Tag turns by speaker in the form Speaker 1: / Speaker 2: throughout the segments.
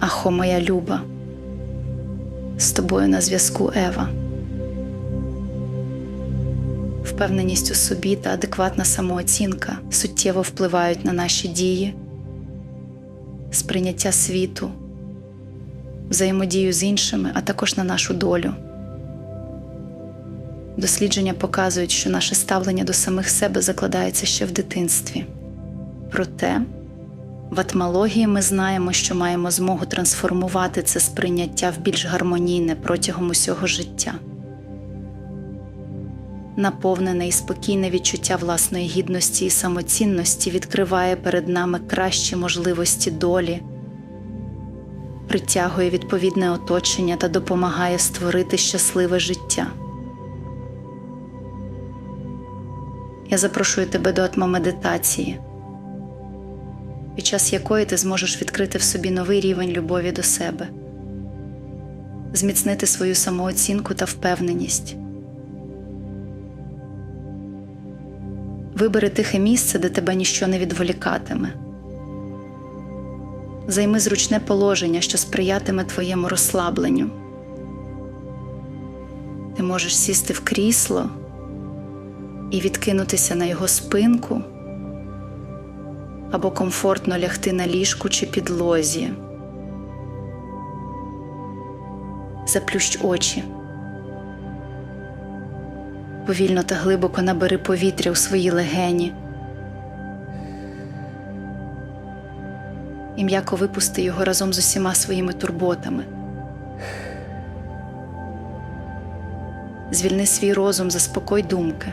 Speaker 1: Ахо, моя люба, з тобою на зв'язку Ева. Впевненість у собі та адекватна самооцінка суттєво впливають на наші дії, сприйняття світу, взаємодію з іншими, а також на нашу долю. Дослідження показують, що наше ставлення до самих себе закладається ще в дитинстві. Проте в атмології ми знаємо, що маємо змогу трансформувати це сприйняття в більш гармонійне протягом усього життя. Наповнене і спокійне відчуття власної гідності і самоцінності відкриває перед нами кращі можливості долі, притягує відповідне оточення та допомагає створити щасливе життя. Я запрошую тебе до атмомедитації, під час якої ти зможеш відкрити в собі новий рівень любові до себе, зміцнити свою самооцінку та впевненість. Вибери тихе місце, де тебе ніщо не відволікатиме. Займи зручне положення, що сприятиме твоєму розслабленню. Ти можеш сісти в крісло і відкинутися на його спинку або комфортно лягти на ліжку чи підлозі. Заплющ очі. Повільно та глибоко набери повітря у свої легені. І м'яко випусти його разом з усіма своїми турботами. Звільни свій розум, заспокой думки.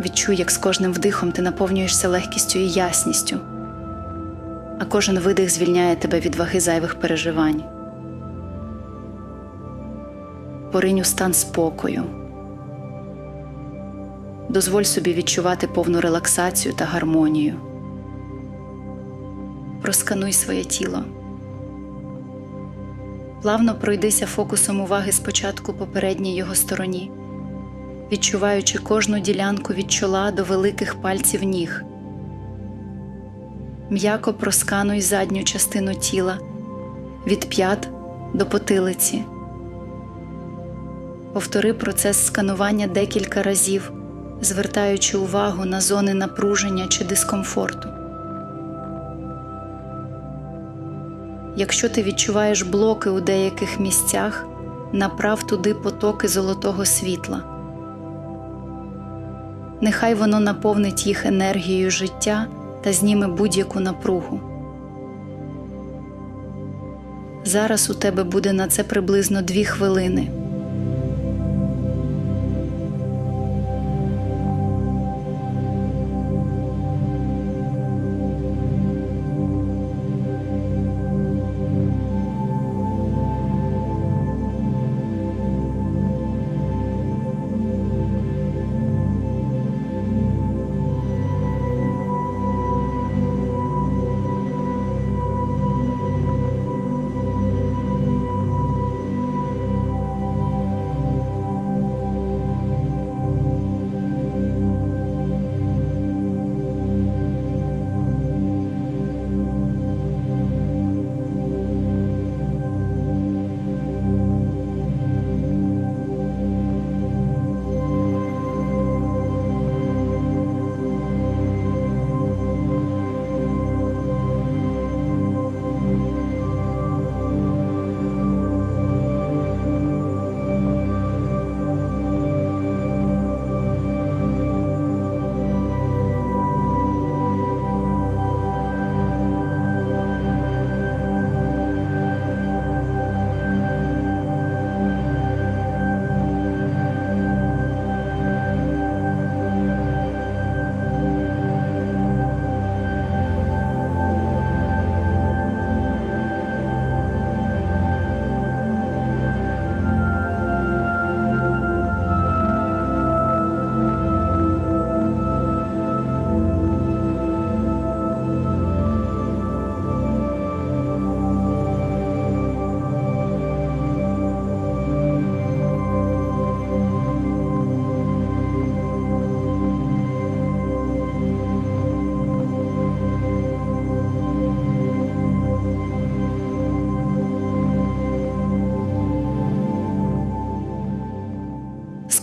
Speaker 1: Відчуй, як з кожним вдихом ти наповнюєшся легкістю і ясністю, а кожен видих звільняє тебе від ваги зайвих переживань. Поринь у стан спокою. Дозволь собі відчувати повну релаксацію та гармонію. Розкануй своє тіло. Плавно пройдися фокусом уваги спочатку по передній його стороні, відчуваючи кожну ділянку від чола до великих пальців ніг. М'яко проскануй задню частину тіла від п'ят до потилиці. Повтори процес сканування декілька разів, звертаючи увагу на зони напруження чи дискомфорту. Якщо ти відчуваєш блоки у деяких місцях, направ туди потоки золотого світла. Нехай воно наповнить їх енергією життя та зніме будь-яку напругу. Зараз у тебе буде на це приблизно дві хвилини.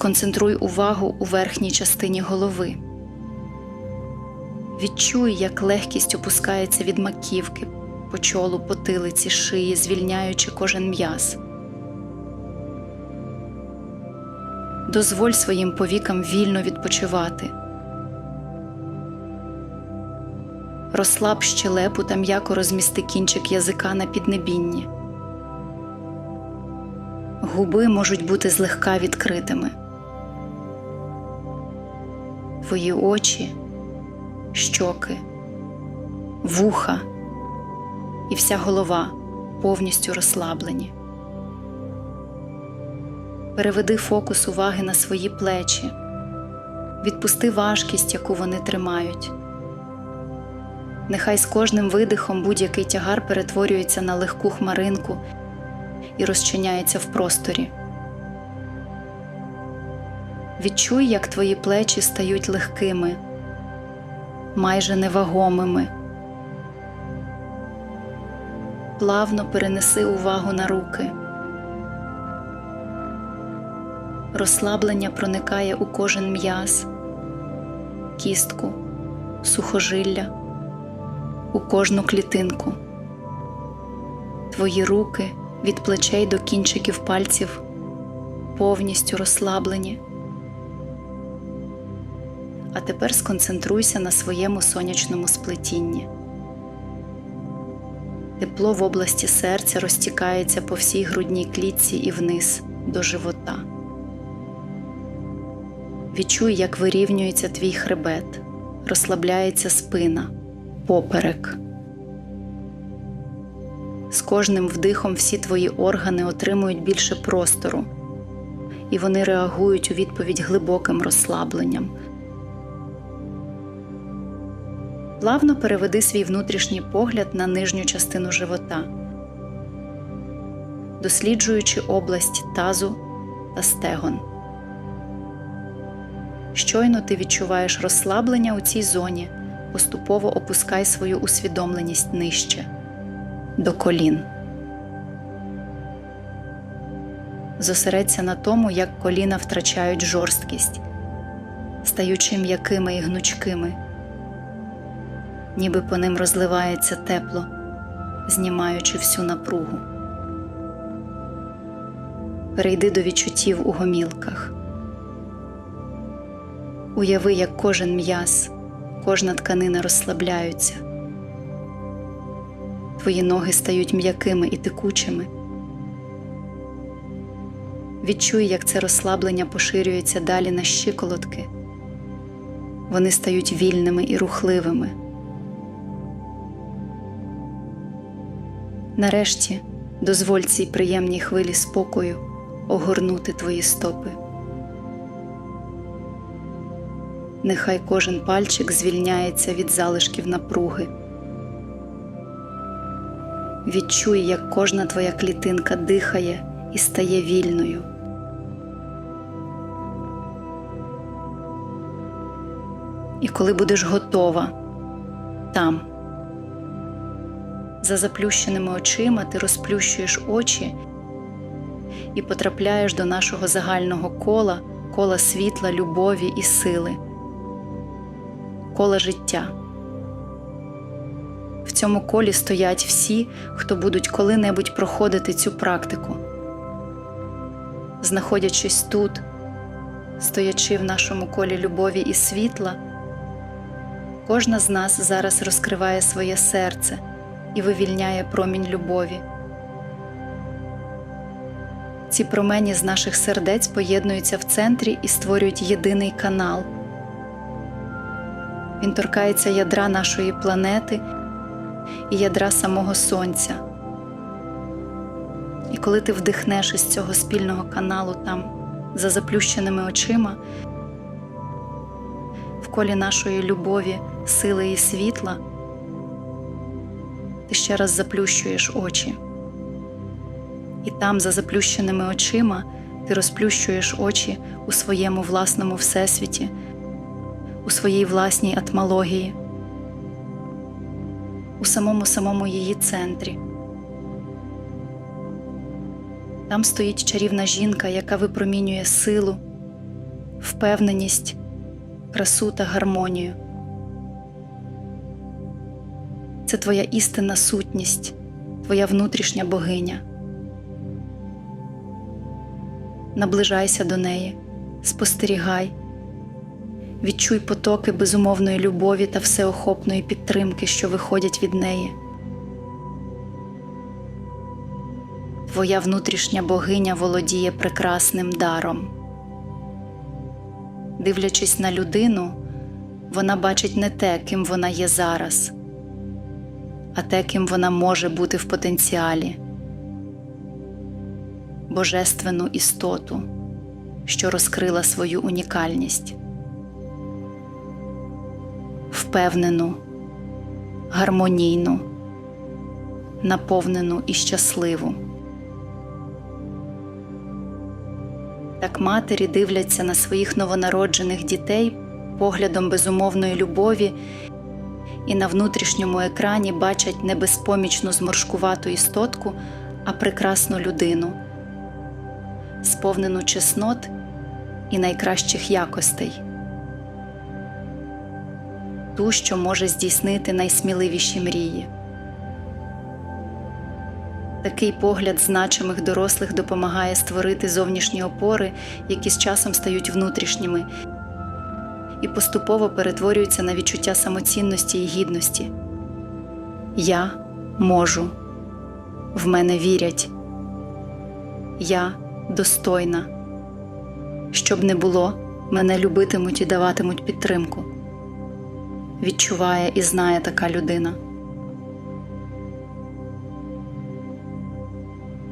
Speaker 1: Сконцентруй увагу у верхній частині голови. Відчуй, як легкість опускається від маківки, по чолу, потилиці, шиї, звільняючи кожен м'яз. Дозволь своїм повікам вільно відпочивати. Розслаб щелепу та м'яко розмісти кінчик язика на піднебінні. Губи можуть бути злегка відкритими. Твої очі, щоки, вуха і вся голова повністю розслаблені. Переведи фокус уваги на свої плечі, відпусти важкість, яку вони тримають. Нехай з кожним видихом будь-який тягар перетворюється на легку хмаринку і розчиняється в просторі. Відчуй, як твої плечі стають легкими, майже невагомими. Плавно перенеси увагу на руки. Розслаблення проникає у кожен м'яз, кістку, сухожилля, у кожну клітинку. Твої руки від плечей до кінчиків пальців повністю розслаблені. А тепер сконцентруйся на своєму сонячному сплетінні. Тепло в області серця розтікається по всій грудній клітці і вниз до живота. Відчуй, як вирівнюється твій хребет, розслабляється спина, поперек. З кожним вдихом всі твої органи отримують більше простору, і вони реагують у відповідь глибоким розслабленням. Плавно переведи свій внутрішній погляд на нижню частину живота, досліджуючи область тазу та стегон. Щойно ти відчуваєш розслаблення у цій зоні, поступово опускай свою усвідомленість нижче до колін. Зосередься на тому, як коліна втрачають жорсткість, стаючи м'якими і гнучкими, ніби по ним розливається тепло, знімаючи всю напругу. Перейди до відчуттів у гомілках. Уяви, як кожен м'яз, кожна тканина розслабляються. Твої ноги стають м'якими і текучими. Відчуй, як це розслаблення поширюється далі на щиколотки. Вони стають вільними і рухливими. Нарешті дозволь цій приємній хвилі спокою огорнути твої стопи. Нехай кожен пальчик звільняється від залишків напруги. Відчуй, як кожна твоя клітинка дихає і стає вільною. І коли будеш готова там, за заплющеними очима ти розплющуєш очі і потрапляєш до нашого загального кола, кола світла, любові і сили, кола життя. В цьому колі стоять всі, хто будуть коли-небудь проходити цю практику. Знаходячись тут, стоячи в нашому колі любові і світла, кожна з нас зараз розкриває своє серце і вивільняє промінь любові. Ці промені з наших сердець поєднуються в центрі і створюють єдиний канал. Він торкається ядра нашої планети і ядра самого Сонця. І коли ти вдихнеш із цього спільного каналу там, за заплющеними очима, в колі нашої любові, сили і світла, ти ще раз заплющуєш очі. І там, за заплющеними очима, ти розплющуєш очі у своєму власному всесвіті, у своїй власній атмології у самому самому її центрі. Там стоїть чарівна жінка, яка випромінює силу, впевненість, красу та гармонію. Це твоя істинна сутність, твоя внутрішня богиня. Наближайся до неї, спостерігай, відчуй потоки безумовної любові та всеохопної підтримки, що виходять від неї. Твоя внутрішня богиня володіє прекрасним даром. Дивлячись на людину, вона бачить не те, ким вона є зараз, а те, ким вона може бути в потенціалі, божественну істоту, що розкрила свою унікальність, впевнену, гармонійну, наповнену і щасливу. Так матері дивляться на своїх новонароджених дітей поглядом безумовної любові і на внутрішньому екрані бачать не безпомічну зморшкувату істотку, а прекрасну людину, сповнену чеснот і найкращих якостей, ту, що може здійснити найсміливіші мрії. Такий погляд значимих дорослих допомагає створити зовнішні опори, які з часом стають внутрішніми і поступово перетворюються на відчуття самоцінності і гідності. Я можу, в мене вірять, я достойна. Щоб не було, мене любитимуть і даватимуть підтримку. Відчуває і знає така людина.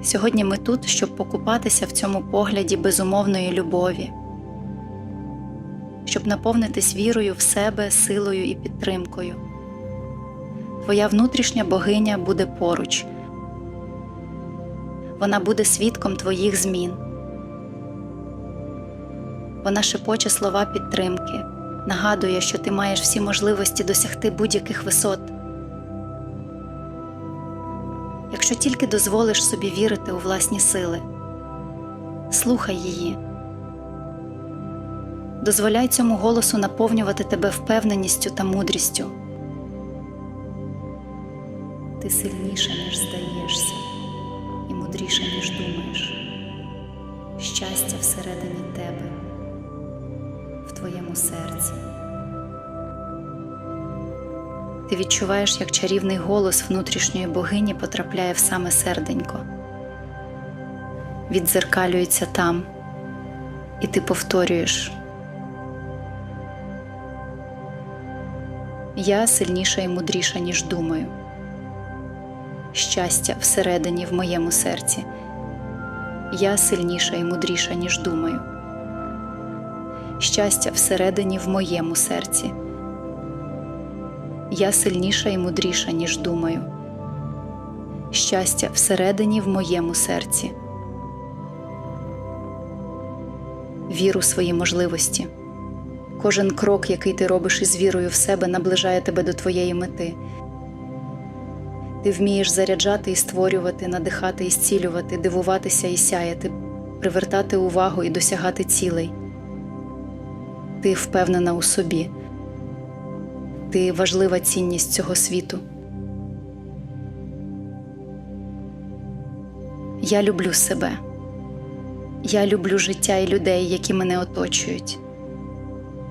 Speaker 1: Сьогодні ми тут, щоб покупатися в цьому погляді безумовної любові, щоб наповнитись вірою в себе, силою і підтримкою. Твоя внутрішня богиня буде поруч, вона буде свідком твоїх змін. Вона шепоче слова підтримки, нагадує, що ти маєш всі можливості досягти будь-яких висот. Якщо тільки дозволиш собі вірити у власні сили, слухай її, дозволяй цьому голосу наповнювати тебе впевненістю та мудрістю. Ти сильніша, ніж здаєшся, і мудріша, ніж думаєш. Щастя всередині тебе, в твоєму серці. Ти відчуваєш, як чарівний голос внутрішньої богині потрапляє в саме серденько, віддзеркалюється там, і ти повторюєш. Я сильніша і мудріша, ніж думаю. Щастя всередині в моєму серці. Я сильніша і мудріша, ніж думаю. Щастя всередині в моєму серці. Я сильніша і мудріша, ніж думаю. Щастя всередині в моєму серці. Вір у свої можливості. Кожен крок, який ти робиш із вірою в себе, наближає тебе до твоєї мети. Ти вмієш заряджати і створювати, надихати і зцілювати, дивуватися і сяяти, привертати увагу і досягати цілей. Ти впевнена у собі. Ти важлива цінність цього світу. Я люблю себе. Я люблю життя і людей, які мене оточують.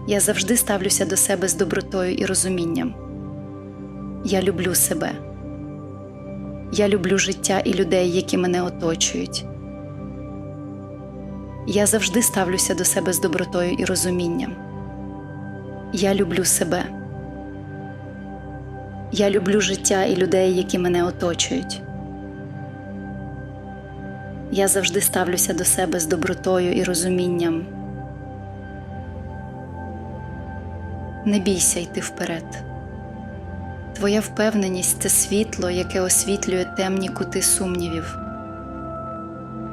Speaker 1: Я завжди ставлюся до себе з добротою і розумінням. Я люблю себе. Я люблю життя і людей, які мене оточують. Я завжди ставлюся до себе з добротою і розумінням. Я люблю себе. Я люблю життя і людей, які мене оточують. Я завжди ставлюся до себе з добротою і розумінням. Не бійся йти вперед. Твоя впевненість це світло, яке освітлює темні кути сумнівів.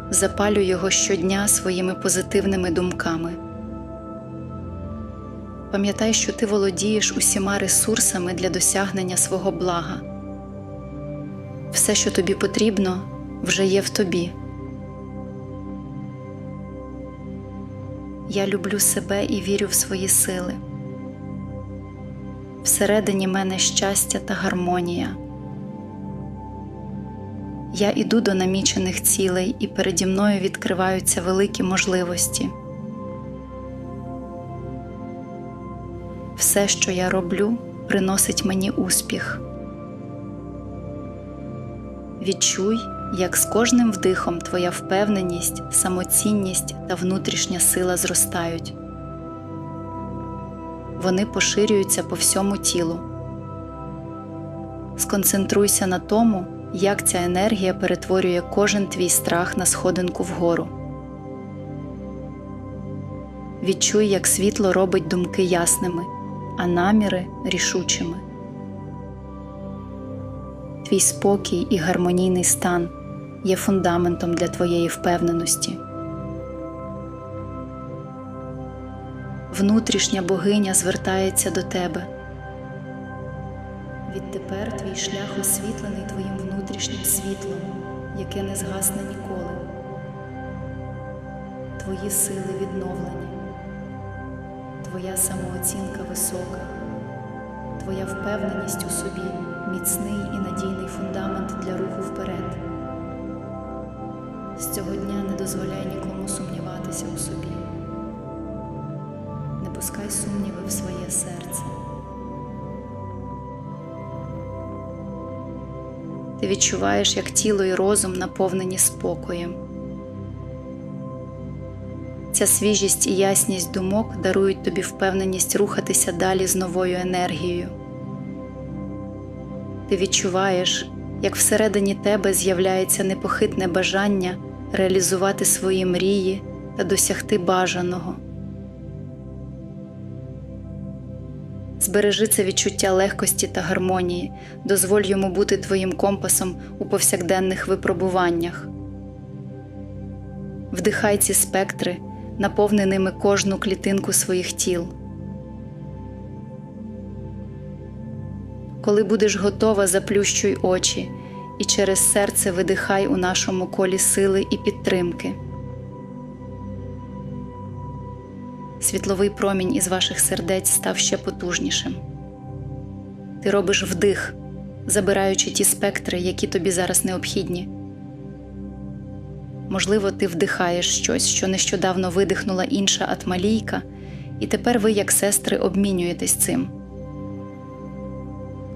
Speaker 1: Запалюй його щодня своїми позитивними думками. Пам'ятай, що ти володієш усіма ресурсами для досягнення свого блага. Все, що тобі потрібно, вже є в тобі. Я люблю себе і вірю в свої сили. Всередині мене щастя та гармонія. Я іду до намічених цілей, і переді мною відкриваються великі можливості. Все, що я роблю, приносить мені успіх. Відчуй, як з кожним вдихом твоя впевненість, самоцінність та внутрішня сила зростають. Вони поширюються по всьому тілу. Сконцентруйся на тому, як ця енергія перетворює кожен твій страх на сходинку вгору. Відчуй, як світло робить думки ясними, а наміри рішучими. Твій спокій і гармонійний стан є фундаментом для твоєї впевненості. Внутрішня богиня звертається до тебе. Відтепер твій шлях освітлений твоїм внутрішнім світлом, яке не згасне ніколи. Твої сили відновлені, твоя самооцінка висока, твоя впевненість у собі міцний і надійний фундамент для руху вперед. З цього дня не дозволяй нікому сумніватися пускай сумніви в своє серце. Ти відчуваєш, як тіло і розум наповнені спокоєм. Ця свіжість і ясність думок дарують тобі впевненість рухатися далі з новою енергією. Ти відчуваєш, як всередині тебе з'являється непохитне бажання реалізувати свої мрії та досягти бажаного. Збережи це відчуття легкості та гармонії, дозволь йому бути твоїм компасом у повсякденних випробуваннях. Вдихай ці спектри, наповни ними кожну клітинку своїх тіл. Коли будеш готова, заплющуй очі і через серце видихай у нашому колі сили і підтримки. Світловий промінь із ваших сердець став ще потужнішим. Ти робиш вдих, забираючи ті спектри, які тобі зараз необхідні. Можливо, ти вдихаєш щось, що нещодавно видихнула інша атмалійка, і тепер ви, як сестри, обмінюєтесь цим.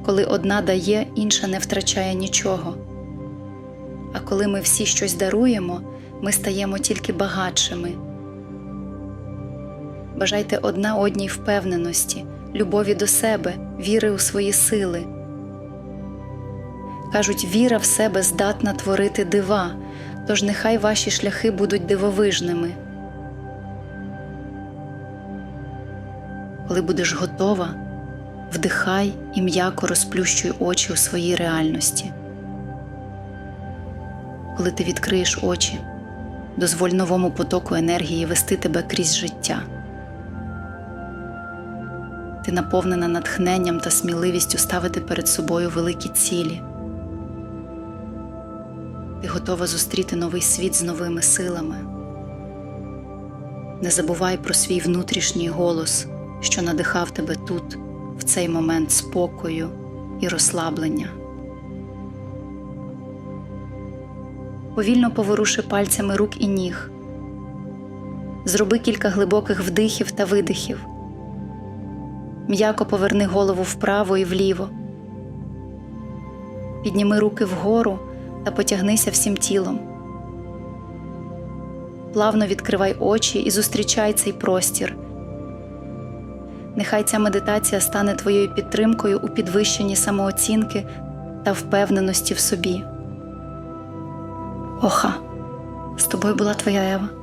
Speaker 1: Коли одна дає, інша не втрачає нічого. А коли ми всі щось даруємо, ми стаємо тільки багатшими. Бажайте одна одній впевненості, любові до себе, віри у свої сили. Кажуть, віра в себе здатна творити дива, тож нехай ваші шляхи будуть дивовижними. Коли будеш готова, вдихай і м'яко розплющуй очі у своїй реальності. Коли ти відкриєш очі, дозволь новому потоку енергії вести тебе крізь життя. Наповнена натхненням та сміливістю ставити перед собою великі цілі. Ти готова зустріти новий світ з новими силами. Не забувай про свій внутрішній голос, що надихав тебе тут, в цей момент спокою і розслаблення. Повільно поворуши пальцями рук і ніг. Зроби кілька глибоких вдихів та видихів. М'яко поверни голову вправо і вліво. Підніми руки вгору та потягнися всім тілом. Плавно відкривай очі і зустрічай цей простір. Нехай ця медитація стане твоєю підтримкою у підвищенні самооцінки та впевненості в собі. Оха, з тобою була твоя Ева.